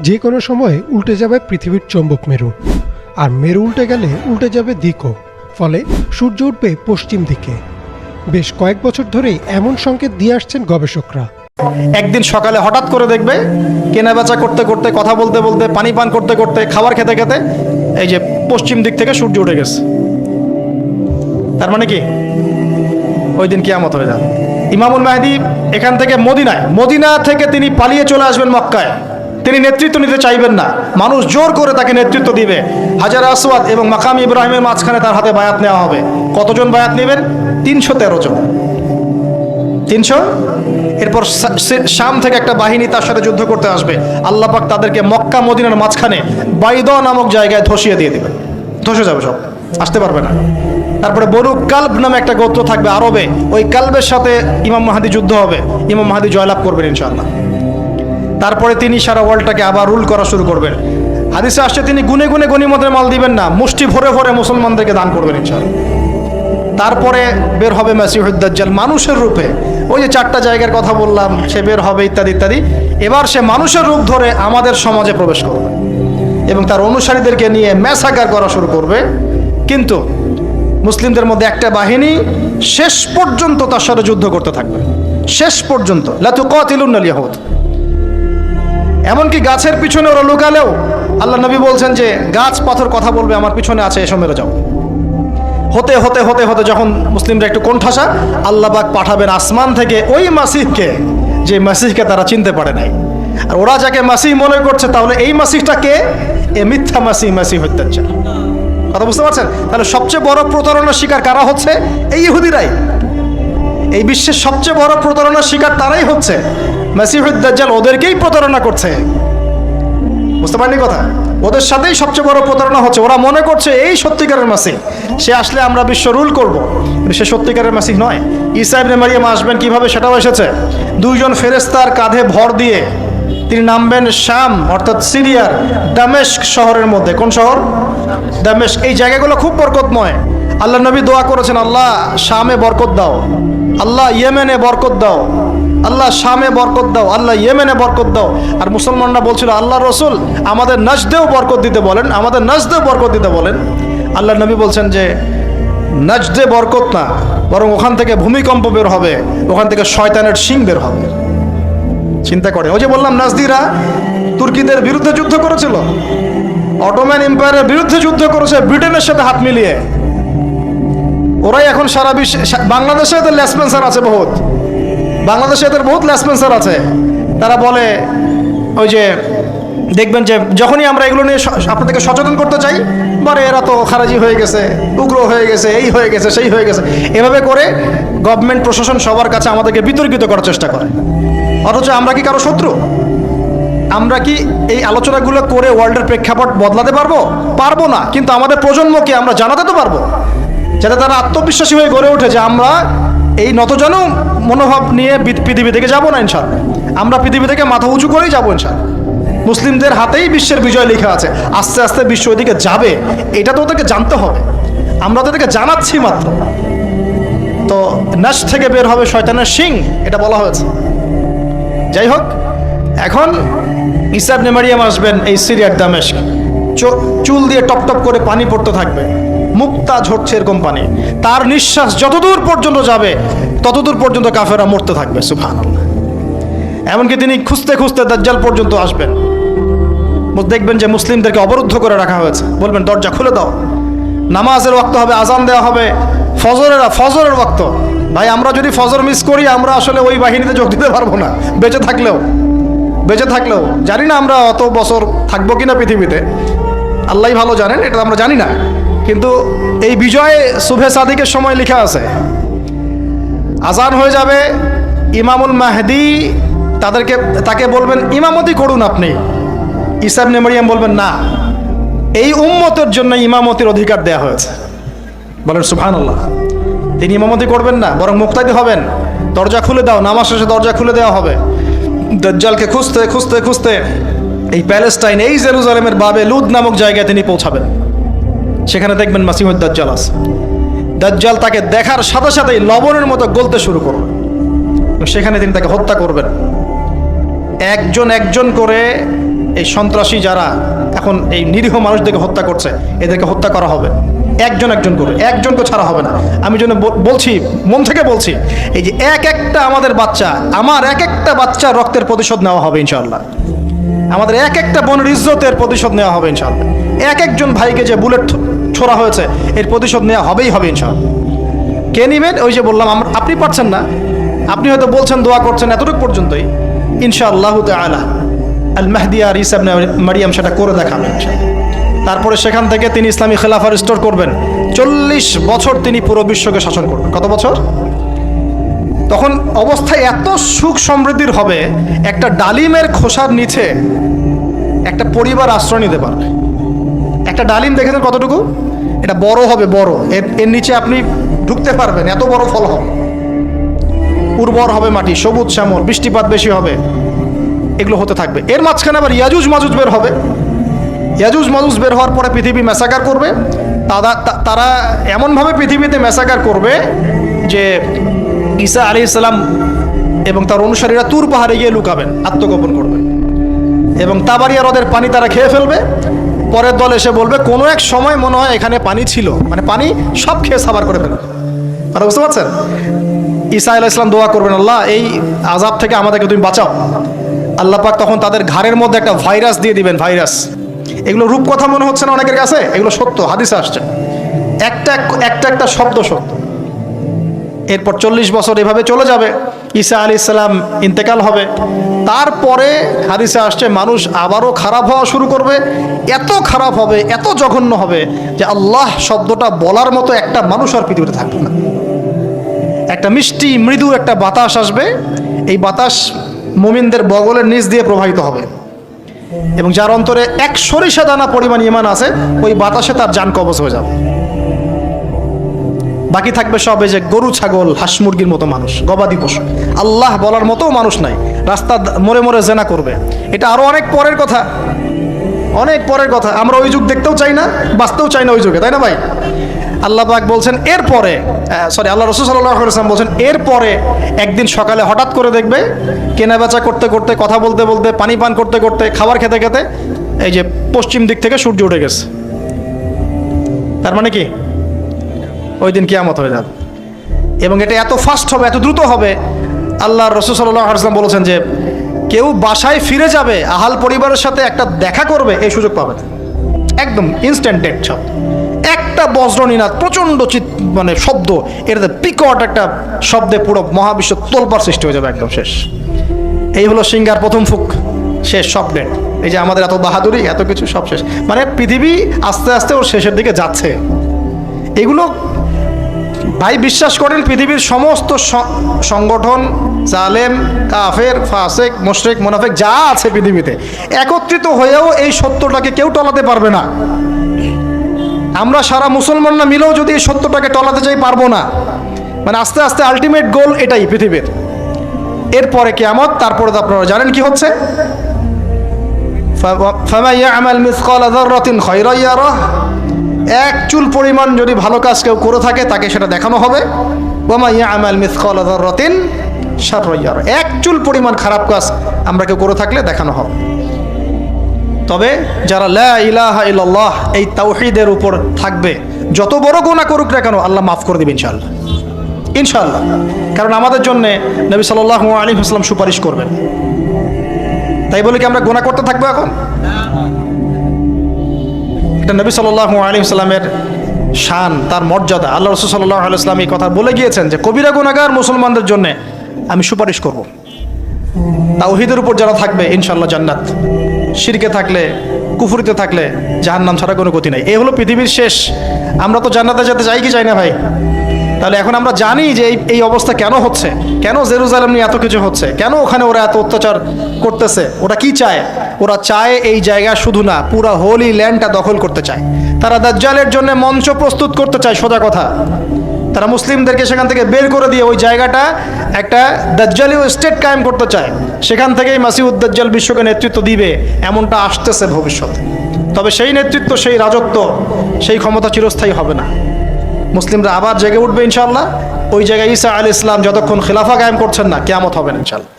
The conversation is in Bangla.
যে কোনো সময়ে উল্টে যাবে পৃথিবীর চৌম্বক মেরু। আর মেরু উল্টে গেলে উল্টে যাবে দিকও। ফলে সূর্য উঠবে পশ্চিম দিকে। বেশ কয়েক বছর ধরেই এমন সংকেত দিয়ে আসছেন গবেষকরা। একদিন সকালে হঠাৎ করে দেখবে কেনা বেচা করতে করতে, কথা বলতে বলতে, পানি পান করতে করতে, খাবার খেতে খেতে এই যে পশ্চিম দিক থেকে সূর্য উঠে গেছে। তার মানে কি? ওই দিন কিয়ামত হয়ে যাবে। ইমামুল মাহদি এখান থেকে মদিনায়, মদিনা থেকে তিনি পালিয়ে চলে আসবেন মক্কায়। তিনি নেতৃত্ব নিতে চাইবেন না। মানুষ জোর করে তাকে নেতৃত্ব দিবে। হাজার আসওয়াদ এবং মাকাম ইব্রাহিমের মাঝখানে তার হাতে বায়াত নেওয়া হবে। কতজন বায়াত নেবেন? তিনশো তেরো জন। তিনশো? এরপর শাম থেকে একটা বাহিনী তার সাথে যুদ্ধ করতে আসবে। আল্লাহ পাক তাদেরকে মক্কা মদিনার মাঝখানে বাইদ নামক জায়গায় ধসিয়ে দিয়ে দেবে ধসে যাবে সব। আসতে পারবে না। তারপরে বনু কাল্ব নামে একটা গোত্র থাকবে আরবে। ওই কাল্বের সাথে ইমাম মাহাদি যুদ্ধ হবে। ইমাম মাহাদি জয়লাভ করবেন ইনশাআল্লাহ। তারপরে তিনি সারা ওয়ার্ল্ডটাকে আবার রুল করা শুরু করবেন। হাদিসে আসছে, তিনি গুনে গুনে গনিমতের মাল দিবেন না, মুষ্টি ভরে ভরে মুসলমানদেরকে দান করবেন ইনশাআল্লাহ। তারপরে বের হবে মাসিহুদ্দাজ্জাল মানুষের রূপে। ওই যে চারটা জায়গার কথা বললাম, সে বের হবে ইত্যাদি ইত্যাদি। এবার সে মানুষের রূপ ধরে আমাদের সমাজে প্রবেশ করবে এবং তার অনুসারীদেরকে নিয়ে ম্যাসাকার করা শুরু করবে। কিন্তু মুসলিমদের মধ্যে একটা বাহিনী শেষ পর্যন্ত তার সাথে যুদ্ধ করতে থাকবে। শেষ পর্যন্ত। লাতু কতিলুন ইয়াহুদ এমনকি গাছের পিছনে ওরা লুকালেও আল্লাহ নবী বলছেন যে, গাছ পাথর কথা বলবে, আমার পিছনে আছে, এসো মেরে যাও। হতে হতে হতে হতে যখন মুসলিমরা একটু কোণঠাসা আল্লাহবাক পাঠাবেন আসমান থেকে ওই মাসিহকে, যে মাসিহকে তারা চিনতে পারে নাই। আর ওরা যাকে মাসিহ মনে করছে, তাহলে এই মাসিহটা কে? এ মিথ্যা মাসিহ মাসিহ হত্যাচার কথা বুঝতে পারছেন? তাহলে সবচেয়ে বড় প্রতারণার শিকার কারা হচ্ছে? এই ইহুদিরাই। এই বিশ্বের সবচেয়ে বড় প্রতারণার শিকার তারাই হচ্ছে। মাসিহুদ্দাজ্জাল ওদেরকেই প্রতারণা করছে। বুঝতে পারেননি কথা? ওদের সাথেই সবচেয়ে বড় প্রতারণা হচ্ছে, ওরা মনে করছে এই সত্যিকারের মাসিহ। সে আসলে আমরা বিশ্ব রুল করব। সে সত্যিকারের মাসিহ নয়। ইসাইব মারিয়াম আসবেন কীভাবে সেটাও এসেছে। দুইজন ফেরেস্তার কাঁধে ভর দিয়ে তিনি নামবেন শাম, অর্থাৎ সিরিয়ার দামেস্ক শহরের মধ্যে। কোন শহর? দামেস্ক। এই জায়গাগুলো খুব বরকতময়। আল্লাহ নবী দোয়া করেছেন, আল্লাহ শামে বরকত দাও। আল্লাহ ইয়েমেনে বরকত দাও। আল্লাহ শামে বরকত দাও, আল্লাহ ইয়েমেনে বরকত দাও। আর মুসলমানরা বলছিল, আল্লাহ রসুল আমাদের নজদেও বরকত দিতে বলেন, আমাদের নজদেও বরকত দিতে বলেন। আল্লাহ নবী বলছেন যে, নজদে বরকত না, বরং ওখান থেকে ভূমিকম্প বের হবে, ওখান থেকে শয়তানের শিং বের হবে। চিন্তা করে। ওই যে বললাম, নাজদিরা তুর্কিদের বিরুদ্ধে যুদ্ধ করেছিল। অটোম্যান এম্পায়ারের বিরুদ্ধে যুদ্ধ করেছে, ব্রিটেনের সাথে হাত মিলিয়ে। ওরাই এখন সারা বিশ্বে বাংলাদেশে এদের লেসপেন্সার আছে বহুত। বাংলাদেশে এদের বহুত লেসপেন্সার আছে। তারা বলে, ওই যে, দেখবেন যে, যখনই আমরা এগুলো নিয়ে আপনাদেরকে সচেতন করতে চাই বারে এরা তো খারাজি হয়ে গেছে, উগ্র হয়ে গেছে, এই হয়ে গেছে, সেই হয়ে গেছে। এভাবে করে গভর্নমেন্ট প্রশাসন সবার কাছে আমাদেরকে বিতর্কিত করার চেষ্টা করে। অথচ আমরা কি কারও শত্রু? আমরা কি এই আলোচনাগুলো করে ওয়ার্ল্ডের প্রেক্ষাপট বদলাতে পারব? পারব না। কিন্তু আমাদের প্রজন্মকে আমরা জানাতে তো পারব। যাতে তারা আত্মবিশ্বাসী হয়ে গড়ে ওঠে যে আমরা এই নতজন মনোভাব নিয়ে পৃথিবী থেকে যাব না ইনশাল্লাহ আমরা পৃথিবী থেকে মাথা উঁচু করেই যাব ইনশাল্লাহ মুসলিমদের হাতেই বিশ্বের বিজয় লেখা আছে। আস্তে আস্তে বিশ্ব ওইদিকে যাবে। এটা তো ওদেরকে জানতে হবে। আমরা তাদেরকে জানাচ্ছি মাত্র। তো নাশ থেকে বের হবে শয়তানের সিং এটা বলা হয়েছে। যাই হোক, এখন ইসাব নেমারিয়াম আসবেন এই সিরিয়ার চো- চুল দিয়ে টপ টপ করে পানি পড়তে থাকবে। মুক্তা ঝরছে এরকম পানি তার নিঃশ্বাস যতদূর পর্যন্ত যাবে, ততদূর পর্যন্ত কাফেরা মরতে থাকবে সুফান এমনকি তিনি খুঁজতে খুঁজতে দাজ্জাল পর্যন্ত আসবেন। দেখবেন যে মুসলিমদেরকে অবরুদ্ধ করে রাখা হয়েছে। বলবেন, দরজা খুলে দাও। নামাজের ওয়াক্ত হবে, আজান দেওয়া হবে। ফজরের ফজরের ওয়াক্ত। ভাই, আমরা যদি ফজর মিস করি, আমরা আসলে ওই বাহিনীতে যোগ দিতে পারব না। বেঁচে থাকলেও বেঁচে থাকলেও। জানি না আমরা অত বছর থাকব কিনা পৃথিবীতে। আল্লাহ ভালো জানেন, এটা আমরা জানি না। কিন্তু এই বিজয় শুভে সাদিকের সময় লেখা আছে, আজান হয়ে যাবে, ইমামুল মাহদি তাদেরকে, তাকে বলবেন, ইমামতি করুন আপনি। ইসাব নেমরিয়াম বলবেন, না। এই উম্মতের জন্য ইমামতির অধিকার দেয়া হয়েছে। বলেন সুফান আল্লাহ তিনি ইমামতি করবেন না, বরং মুক্তাদি হবেন। দরজা খুলে দাও, নামাজ শেষে দরজা খুলে দেওয়া হবে। দজ্জালকে খুঁজতে খুঁজতে খুঁজতে এই প্যালেস্টাইন, এই জেরুজালেমের বাবে লুদ নামক জায়গায় তিনি পৌঁছাবেন। সেখানে দেখবেন মাসিমুদ দাজ্জাল আছে। দাজ্জাল তাকে দেখার সাথে সাথেই লবণের মতো গলতে শুরু করবে সেখানে তিনি তাকে হত্যা করবেন। একজন একজন করে এই সন্ত্রাসী যারা এখন এই নিরীহ মানুষদেরকে হত্যা করছে, এদেরকে হত্যা করা হবে। একজন একজন করে একজনকে ছাড়া হবে না। আমি জন্য বল- বলছি, মন থেকে বলছি, এই যে এক একটা আমাদের বাচ্চা, আমার এক একটা বাচ্চা রক্তের প্রতিশোধ নেওয়া হবে ইনশাল্লাহ আমাদের এক একটা বোনের ইজ্জতের প্রতিশোধ নেওয়া হবে ইনশাল্লাহ এক একজন ভাইকে যে বুলেট ছোড়া হয়েছে। এর প্রতিশোধ নেওয়া হবেই হবে, ইনশাআল্লাহ। কে নিবেন? ওই যে বললাম, আমরা আপনি পারছেন না। আপনি হয়তো বলছেন, দোয়া করছেন এতটুকু পর্যন্তই। ইনশাআল্লাহ তাআলা আল মাহদিয়া রিসাব মারিয়াম সেটা করে দেখাবেন তারপরে সেখান থেকে তিনি ইসলামী খেলাফা রিস্টোর করবেন। চল্লিশ বছর তিনি পুরো বিশ্বকে শাসন করবেন। কত বছর? তখন অবস্থা এত সুখ সমৃদ্ধির হবে, একটা ডালিমের খোসার নিচে একটা পরিবার আশ্রয় নিতে পারবে। একটা ডালিম দেখেছেন কতটুকু? এটা বড় হবে, বড়। এর এর নিচে আপনি ঢুকতে পারবেন, এত বড় ফল হবে। উর্বর হবে মাটি, সবুজ শ্যামল, বৃষ্টিপাত বেশি হবে, এগুলো হতে থাকবে। এর মাঝখানে আবার ইয়াজুজ মাজুজ বের হবে। ইয়াজুজ মাজুজ বের হওয়ার পরে পৃথিবী মেসাকার করবে। তারা তারা এমনভাবে পৃথিবীতে মেসাকার করবে যে ঈসা আলি ইসলাম এবং তার অনুসারীরা তুর পাহাড়ে গিয়ে লুকাবেন, আত্মগোপন করবেন। এবং তাবারিয়া হ্রদের পানি তারা খেয়ে ফেলবে। পরের দল এসে বলবে, কোনো এক সময় মনে হয় এখানে পানি ছিল। মানে পানি সব খেয়ে সাবার করে ফেলবে। আপনারা বুঝতে পারছেন? ঈসা আলাহ ইসলাম দোয়া করবেন, আল্লাহ, এই আজাব থেকে আমাদেরকে তুমি বাঁচাও। আল্লাহ পাক তখন তাদের ঘাড়ের মধ্যে একটা ভাইরাস দিয়ে দিবেন, ভাইরাস। এগুলো রূপকথা মনে হচ্ছে না অনেকের কাছে? এগুলো সত্য, হাদিসে আসছে। একটা একটা একটা শব্দ সত্য। এরপর চল্লিশ বছর এভাবে চলে যাবে। ঈসা আলি ইসলাম ইন্তেকাল হবে। তারপরে হাদিসে আসছে, মানুষ আবারও খারাপ হওয়া শুরু করবে। এত খারাপ হবে, এত জঘন্য হবে যে আল্লাহ শব্দটা বলার মতো একটা মানুষ আর পৃথিবীতে থাকবে না। একটা মিষ্টি, মৃদু একটা বাতাস আসবে, এই বাতাস মুমিনদের বগলের নিচ দিয়ে প্রবাহিত হবে। এবং যার অন্তরে এক সরিষা দানা পরিমাণ ইমান আছে, ওই বাতাসে তার যান কবজ হয়ে যাবে। বাকি থাকবে সব যে গরু, ছাগল, হাঁস, মুরগির মতো মানুষ, গবাদি পশু। আল্লাহ বলার মতো মানুষ নাই। রাস্তা মোড়ে মোড়ে জেনা করবে। এটা আরও অনেক পরের কথা। অনেক পরের কথা। আমরা ওই যুগ দেখতেও চাই না, বাঁচতেও চাই না ওই যুগে, তাই না ভাই? আল্লাহ পাক বলছেন, এরপরে সরি আল্লাহ রসুল সাল্লাম বলছেন, এরপরে একদিন সকালে হঠাৎ করে দেখবে কেনা বেচা করতে করতে, কথা বলতে বলতে, পানি পান করতে করতে, খাবার খেতে খেতে, এই যে পশ্চিম দিক থেকে সূর্য উঠে গেছে। তার মানে কি? ওই দিন কিয়ামত হয়ে যাবে এবং এটা এত ফাস্ট হবে, এত দ্রুত হবে। আল্লাহ রসুল সাল্লাম বলেছেন যে, কেউ বাসায় ফিরে যাবে, আহাল পরিবারের সাথে একটা দেখা করবে, এই সুযোগ পাবে একদম ইনস্ট্যান্ট ডেট সব। একটা বজ্রনীনাথ প্রচণ্ড চিত মানে শব্দ এটাতে পিকট একটা শব্দে পুরো মহাবিশ্ব তোলপার সৃষ্টি হয়ে যাবে একদম শেষ। এই হলো সিঙ্গার প্রথম ফুক, শেষ সব ডেট এই যে আমাদের এত বাহাদুরি, এত কিছু সব শেষ। মানে পৃথিবী আস্তে আস্তে ওর শেষের দিকে যাচ্ছে। এগুলো ভাই, বিশ্বাস করেন, পৃথিবীর সমস্ত সংগঠন, জালেম, কাফের, ফাসেক, মোশরেক, মোনাফেক, যা আছে পৃথিবীতে, একত্রিত হয়েও এই সত্যটাকে কেউ টলাতে পারবে না। আমরা সারা মুসলমানরা মিলেও যদি এই সত্যটাকে টলাতে চাই, পারব না। মানে আস্তে আস্তে আলটিমেট গোল এটাই পৃথিবীর। এরপরে কেয়ামত, তারপরে তো আপনারা জানেন কি হচ্ছে। ফামা ইয়ামাল মিসকাল যাররাতিন খায়রা ইয়ারাহ। এক চুল পরিমাণ যদি ভালো কাজ কেউ করে থাকে, তাকে সেটা দেখানো হবে। ওমা ইয়ামাল মিসকাল যাররাতিন শাররা ইয়ারাহ এক চুল পরিমাণ খারাপ কাজ আমরা কেউ করে থাকলে দেখানো হবে। তবে যারা লা এই তাওহিদের উপর থাকবে, যত বড় গোনা করুক না কেন, আল্লাহ মাফ করে দেবে ইনশাআল্লাহ। ইনশাল্লাহ কারণ আমাদের জন্য নবী সাল্লাল্লাহু আলাইহি ওয়াসাল্লাম সুপারিশ করবেন। তাই বলে কি আমরা গোনা করতে থাকব এখন? এটা নবী সাল্লাল্লাহু আলাইহি সাল্লামের শান, তার মর্যাদা। আল্লাহ রসুল সাল্লাহ আলাইসলাম এই কথা বলে গিয়েছেন যে, কবিরা গুনাগার মুসলমানদের জন্য আমি সুপারিশ করব। তাওহিদের উপর যারা থাকবে ইনশাল্লাহ জান্নাত। শিরকে থাকলে, কুফুরিতে থাকলে যাহার জাহান্নাম ছাড়া কোনো গতি নাই। এই হলো পৃথিবীর শেষ। আমরা তো জান্নাতে যেতে চাই কি চাই না ভাই? তাহলে এখন আমরা জানি যে এই এই অবস্থা কেন হচ্ছে? কেন জেরুজালেম নিয়ে এত কিছু হচ্ছে? কেন ওখানে ওরা এত অত্যাচার করতেছে? ওরা কি চায়? ওরা চায় এই জায়গা শুধু না, পুরা হোলি ল্যান্ডটা দখল করতে চায়। তারা দাজ্জালের জন্য মঞ্চ প্রস্তুত করতে চায়, সোজা কথা। তারা মুসলিমদেরকে সেখান থেকে বের করে দিয়ে ওই জায়গাটা একটা দাজ্জালীয় স্টেট কায়েম করতে চায়। সেখান থেকেই মাসিউদ দাজ্জাল বিশ্বকে নেতৃত্ব দিবে, এমনটা আসতেছে ভবিষ্যতে। তবে সেই নেতৃত্ব, সেই রাজত্ব, সেই ক্ষমতা চিরস্থায়ী হবে না। মুসলিমরা আবার জেগে উঠবে ইনশাল্লাহ ওই জায়গায় ঈসা আলী ইসলাম যতক্ষণ খিলাফা কায়েম করছেন না, কেয়ামত হবে না ইনশাল্লাহ